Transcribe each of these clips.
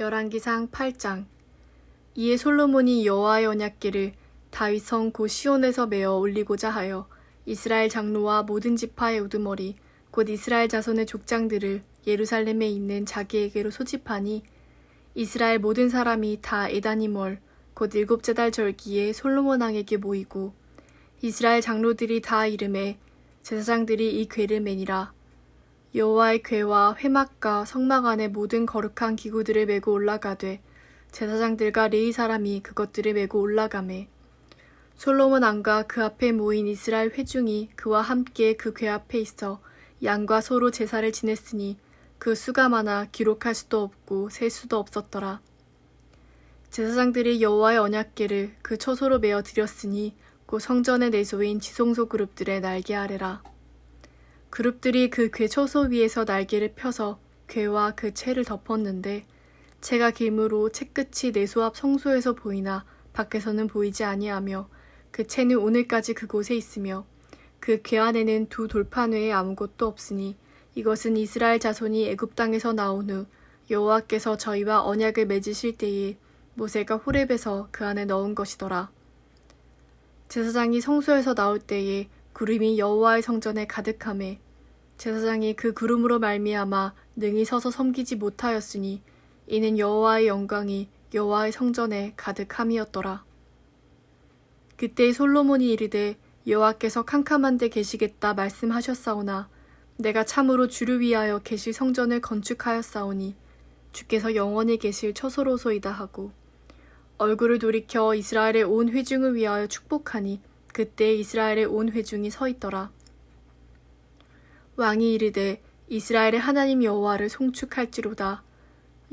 열왕기상 8장. 이에 솔로몬이 여호와의 언약궤를 다윗 성 고 시온에서 메어 올리고자 하여 이스라엘 장로와 모든 지파의 우두머리 곧 이스라엘 자손의 족장들을 예루살렘에 있는 자기에게로 소집하니 이스라엘 모든 사람이 다 에다니멀 곧 일곱째 달 절기에 솔로몬 왕에게 모이고 이스라엘 장로들이 다 이름에 제사장들이 이 궤를 매니라 여호와의 궤와 회막과 성막 안의 모든 거룩한 기구들을 메고 올라가되 제사장들과 레이 사람이 그것들을 메고 올라가매 솔로몬 왕과 그 앞에 모인 이스라엘 회중이 그와 함께 그 궤 앞에 있어 양과 소로 제사를 지냈으니 그 수가 많아 기록할 수도 없고 셀 수도 없었더라. 제사장들이 여호와의 언약궤를 그 처소로 메어 드렸으니 곧 성전의 내소인 지성소 그룹들의 날개 아래라. 그룹들이 그궤 처소 위에서 날개를 펴서 궤와 그 채를 덮었는데 채가 길므로 채 끝이 내소 앞 성소에서 보이나 밖에서는 보이지 아니하며 그 채는 오늘까지 그곳에 있으며 그궤 안에는 두 돌판 외에 아무것도 없으니 이것은 이스라엘 자손이 애굽 땅에서 나온 후 여호와께서 저희와 언약을 맺으실 때에 모세가 호렙에서 그 안에 넣은 것이더라. 제사장이 성소에서 나올 때에 구름이 여호와의 성전에 가득함에 제사장이 그 구름으로 말미암아 능히 서서 섬기지 못하였으니 이는 여호와의 영광이 여호와의 성전에 가득함이었더라. 그때 솔로몬이 이르되 여호와께서 캄캄한 데 계시겠다 말씀하셨사오나 내가 참으로 주를 위하여 계실 성전을 건축하였사오니 주께서 영원히 계실 처소로소이다 하고 얼굴을 돌이켜 이스라엘의 온 회중을 위하여 축복하니 그때 이스라엘의 온 회중이 서 있더라. 왕이 이르되 이스라엘의 하나님 여호와를 송축할지로다.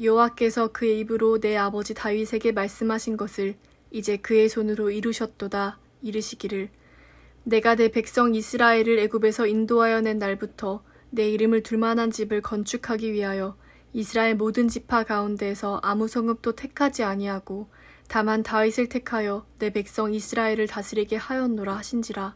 여호와께서 그의 입으로 내 아버지 다윗에게 말씀하신 것을 이제 그의 손으로 이루셨도다. 이르시기를 내가 내 백성 이스라엘을 애굽에서 인도하여 낸 날부터 내 이름을 둘 만한 집을 건축하기 위하여 이스라엘 모든 지파 가운데에서 아무 성읍도 택하지 아니하고 다만 다윗을 택하여 내 백성 이스라엘을 다스리게 하였노라 하신지라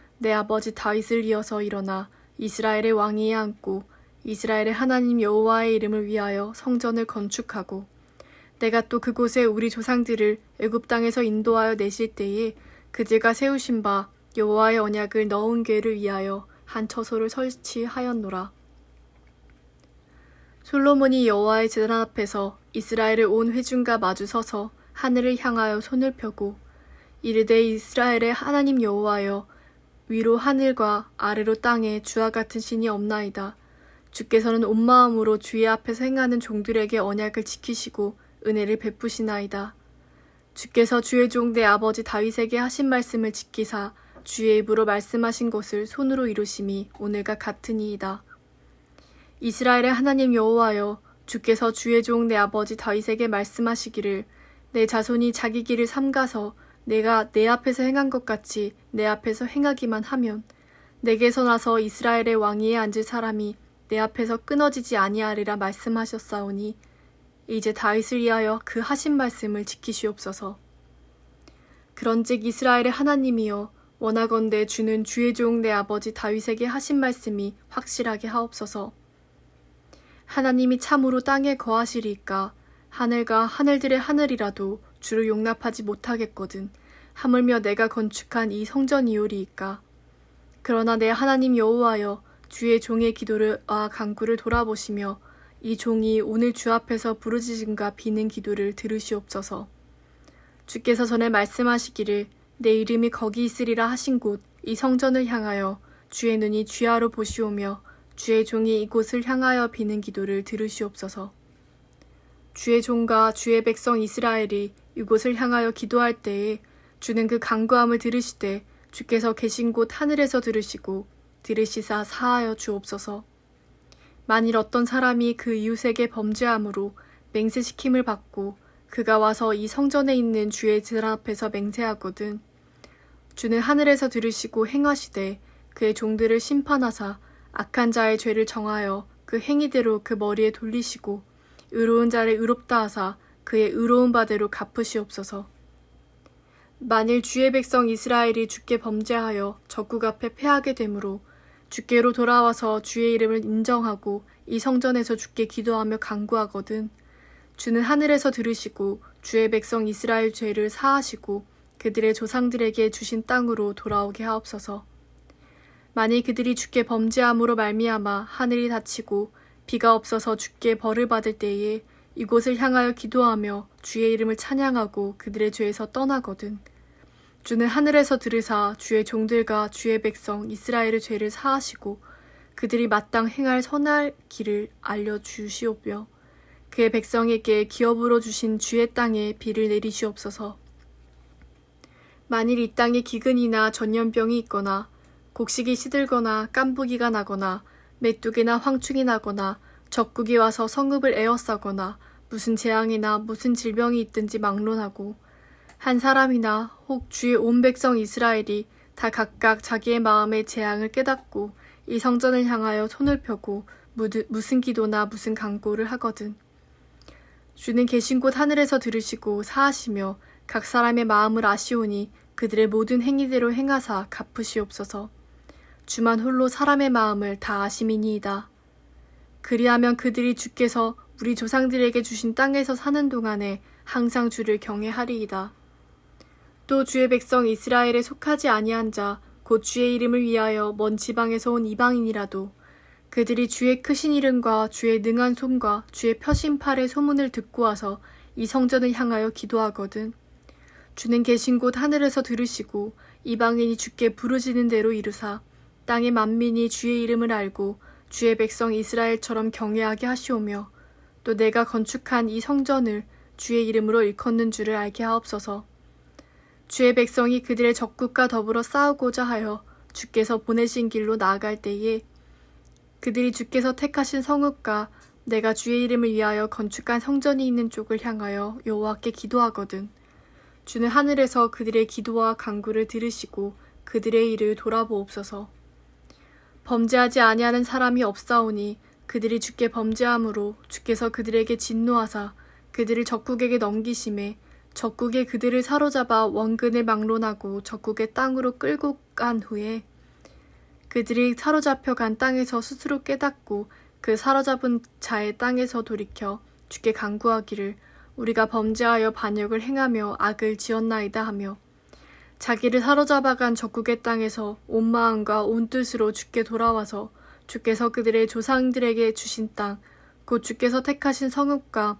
내 아버지 다윗을 이어서 일어나 이스라엘의 왕위에 앉고 이스라엘의 하나님 여호와의 이름을 위하여 성전을 건축하고 내가 또 그곳에 우리 조상들을 애굽 땅에서 인도하여 내실 때에 그들과 세우신 바 여호와의 언약을 넣은 궤를 위하여 한 처소를 설치하였노라. 솔로몬이 여호와의 제단 앞에서 이스라엘의 온 회중과 마주 서서 하늘을 향하여 손을 펴고 이르되 이스라엘의 하나님 여호와여 위로 하늘과 아래로 땅에 주와 같은 신이 없나이다. 주께서는 온 마음으로 주의 앞에서 행하는 종들에게 언약을 지키시고 은혜를 베푸시나이다. 주께서 주의 종 내 아버지 다윗에게 하신 말씀을 지키사 주의 입으로 말씀하신 것을 손으로 이루심이 오늘과 같으니이다. 이스라엘의 하나님 여호와여 주께서 주의 종 내 아버지 다윗에게 말씀하시기를 내 자손이 자기 길을 삼가서 내가 내 앞에서 행한 것 같이 내 앞에서 행하기만 하면 내게서 나서 이스라엘의 왕위에 앉을 사람이 내 앞에서 끊어지지 아니하리라 말씀하셨사오니 이제 다윗을 위하여 그 하신 말씀을 지키시옵소서. 그런즉 이스라엘의 하나님이여 원하건대 주는 주의 종 내 아버지 다윗에게 하신 말씀이 확실하게 하옵소서. 하나님이 참으로 땅에 거하시리까 하늘과 하늘들의 하늘이라도 주를 용납하지 못하겠거든. 하물며 내가 건축한 이 성전이오리이까. 그러나 내 하나님 여호와여 주의 종의 기도를와 간구를 돌아보시며 이 종이 오늘 주 앞에서 부르짖음과 비는 기도를 들으시옵소서. 주께서 전에 말씀하시기를 내 이름이 거기 있으리라 하신 곳 이 성전을 향하여 주의 눈이 주야로 보시오며 주의 종이 이곳을 향하여 비는 기도를 들으시옵소서. 주의 종과 주의 백성 이스라엘이 이곳을 향하여 기도할 때에 주는 그 간구함을 들으시되 주께서 계신 곳 하늘에서 들으시고 들으시사 사하여 주옵소서. 만일 어떤 사람이 그 이웃에게 범죄함으로 맹세시킴을 받고 그가 와서 이 성전에 있는 주의 제단 앞에서 맹세하거든. 주는 하늘에서 들으시고 행하시되 그의 종들을 심판하사 악한 자의 죄를 정하여 그 행위대로 그 머리에 돌리시고 의로운 자를 의롭다 하사 그의 의로운 바대로 갚으시옵소서. 만일 주의 백성 이스라엘이 주께 범죄하여 적국 앞에 패하게 되므로 주께로 돌아와서 주의 이름을 인정하고 이 성전에서 주께 기도하며 간구하거든 주는 하늘에서 들으시고 주의 백성 이스라엘 죄를 사하시고 그들의 조상들에게 주신 땅으로 돌아오게 하옵소서. 만일 그들이 주께 범죄함으로 말미암아 하늘이 닫히고 비가 없어서 주께 벌을 받을 때에 이곳을 향하여 기도하며 주의 이름을 찬양하고 그들의 죄에서 떠나거든. 주는 하늘에서 들으사 주의 종들과 주의 백성 이스라엘의 죄를 사하시고 그들이 마땅 행할 선할 길을 알려 주시오며 그의 백성에게 기업으로 주신 주의 땅에 비를 내리시옵소서. 만일 이 땅에 기근이나 전염병이 있거나 곡식이 시들거나 깐부기가 나거나 메뚜기나 황충이 나거나 적국이 와서 성읍을 에워싸거나 무슨 재앙이나 무슨 질병이 있든지 막론하고 한 사람이나 혹 주의 온 백성 이스라엘이 다 각각 자기의 마음의 재앙을 깨닫고 이 성전을 향하여 손을 펴고 무슨 기도나 무슨 간구를 하거든. 주는 계신 곳 하늘에서 들으시고 사하시며 각 사람의 마음을 아시오니 그들의 모든 행위대로 행하사 갚으시옵소서. 주만 홀로 사람의 마음을 다 아심이니이다. 그리하면 그들이 주께서 우리 조상들에게 주신 땅에서 사는 동안에 항상 주를 경외하리이다. 또 주의 백성 이스라엘에 속하지 아니한 자, 곧 주의 이름을 위하여 먼 지방에서 온 이방인이라도 그들이 주의 크신 이름과 주의 능한 손과 주의 펴신 팔의 소문을 듣고 와서 이 성전을 향하여 기도하거든. 주는 계신 곳 하늘에서 들으시고 이방인이 주께 부르짖는 대로 이루사 땅의 만민이 주의 이름을 알고 주의 백성 이스라엘처럼 경외하게 하시오며 또 내가 건축한 이 성전을 주의 이름으로 일컫는 줄을 알게 하옵소서. 주의 백성이 그들의 적국과 더불어 싸우고자 하여 주께서 보내신 길로 나아갈 때에 그들이 주께서 택하신 성읍과 내가 주의 이름을 위하여 건축한 성전이 있는 쪽을 향하여 여호와께 기도하거든. 주는 하늘에서 그들의 기도와 간구를 들으시고 그들의 일을 돌아보옵소서. 범죄하지 아니하는 사람이 없사오니 그들이 주께 범죄함으로 주께서 그들에게 진노하사 그들을 적국에게 넘기심에 적국에 그들을 사로잡아 원근을 막론하고 적국의 땅으로 끌고 간 후에 그들이 사로잡혀 간 땅에서 스스로 깨닫고 그 사로잡은 자의 땅에서 돌이켜 주께 간구하기를 우리가 범죄하여 반역을 행하며 악을 지었나이다 하며 자기를 사로잡아간 적국의 땅에서 온 마음과 온 뜻으로 주께 돌아와서 주께서 그들의 조상들에게 주신 땅, 곧 주께서 택하신 성읍과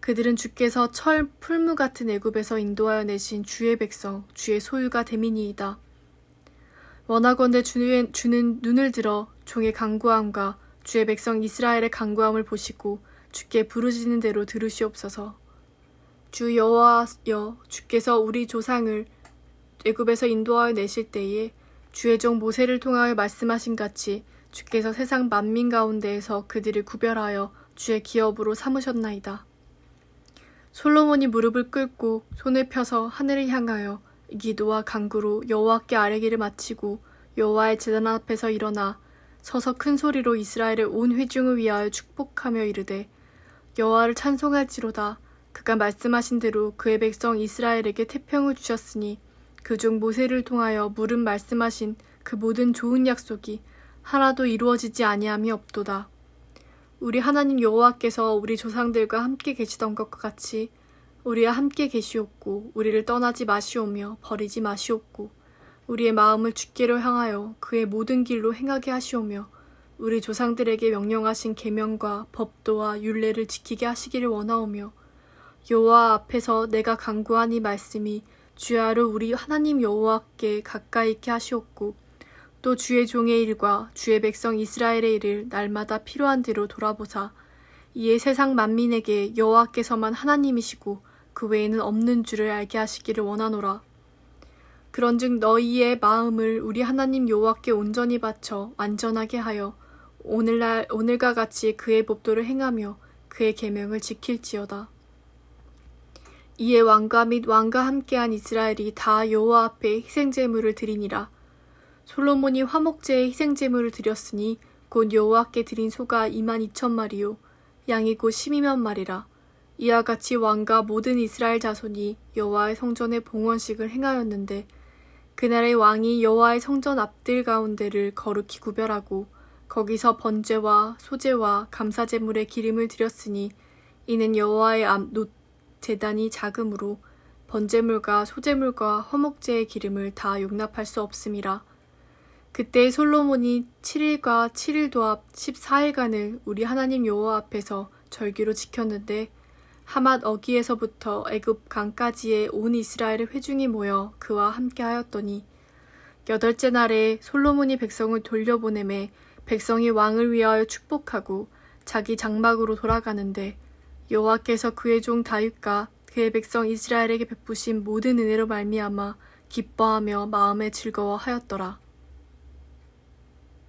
그들은 주께서 철 풀무 같은 애굽에서 인도하여 내신 주의 백성 주의 소유가 되미니이다. 원하건대 주는, 주는 눈을 들어 종의 강구함과 주의 백성 이스라엘의 강구함을 보시고 주께 부르짖는 대로 들으시옵소서. 주 여호와여 주께서 우리 조상을 애굽에서 인도하여 내실 때에 주의 종 모세를 통하여 말씀하신 같이 주께서 세상 만민 가운데에서 그들을 구별하여 주의 기업으로 삼으셨나이다. 솔로몬이 무릎을 꿇고 손을 펴서 하늘을 향하여 기도와 간구로 여호와께 아뢰기를 마치고 여호와의 제단 앞에서 일어나 서서 큰 소리로 이스라엘의 온 회중을 위하여 축복하며 이르되 여호와를 찬송할지로다 그가 말씀하신 대로 그의 백성 이스라엘에게 태평을 주셨으니 그종 모세를 통하여 물은 말씀하신 그 모든 좋은 약속이 하나도 이루어지지 아니함이 없도다. 우리 하나님 여호와께서 우리 조상들과 함께 계시던 것과 같이 우리와 함께 계시옵고 우리를 떠나지 마시오며 버리지 마시옵고 우리의 마음을 주께로 향하여 그의 모든 길로 행하게 하시오며 우리 조상들에게 명령하신 계명과 법도와 율례를 지키게 하시기를 원하오며 여호와 앞에서 내가 간구한 이 말씀이 주야로 우리 하나님 여호와께 가까이 있게 하시옵고 또 주의 종의 일과 주의 백성 이스라엘의 일을 날마다 필요한 대로 돌아보사 이에 세상 만민에게 여호와께서만 하나님이시고 그 외에는 없는 줄을 알게 하시기를 원하노라. 그런즉 너희의 마음을 우리 하나님 여호와께 온전히 바쳐 완전하게 하여 오늘날 오늘과 같이 그의 법도를 행하며 그의 계명을 지킬지어다. 이에 왕과 및 왕과 함께한 이스라엘이 다 여호와 앞에 희생 제물을 드리니라. 솔로몬이 화목제에 희생 제물을 드렸으니 곧 여호와께 드린 소가 2만 2천 마리요 양이 곧 12만 마리라. 이와 같이 왕과 모든 이스라엘 자손이 여호와의 성전의 봉헌식을 행하였는데 그날의 왕이 여호와의 성전 앞들 가운데를 거룩히 구별하고 거기서 번제와 소제와 감사 제물의 기름을 드렸으니 이는 여호와의 앞노 제단이 작으므로 번제물과 소제물과 화목제의 기름을 다 용납할 수 없음이라. 그때 솔로몬이 7일과 7일 도합 14일간을 우리 하나님 여호와 앞에서 절기로 지켰는데 하맛 어기에서부터 애굽 강까지의 온 이스라엘의 회중이 모여 그와 함께 하였더니 여덟째 날에 솔로몬이 백성을 돌려보내매 백성이 왕을 위하여 축복하고 자기 장막으로 돌아가는데 여호와께서 그의 종 다윗과 그의 백성 이스라엘에게 베푸신 모든 은혜로 말미암아 기뻐하며 마음에 즐거워하였더라.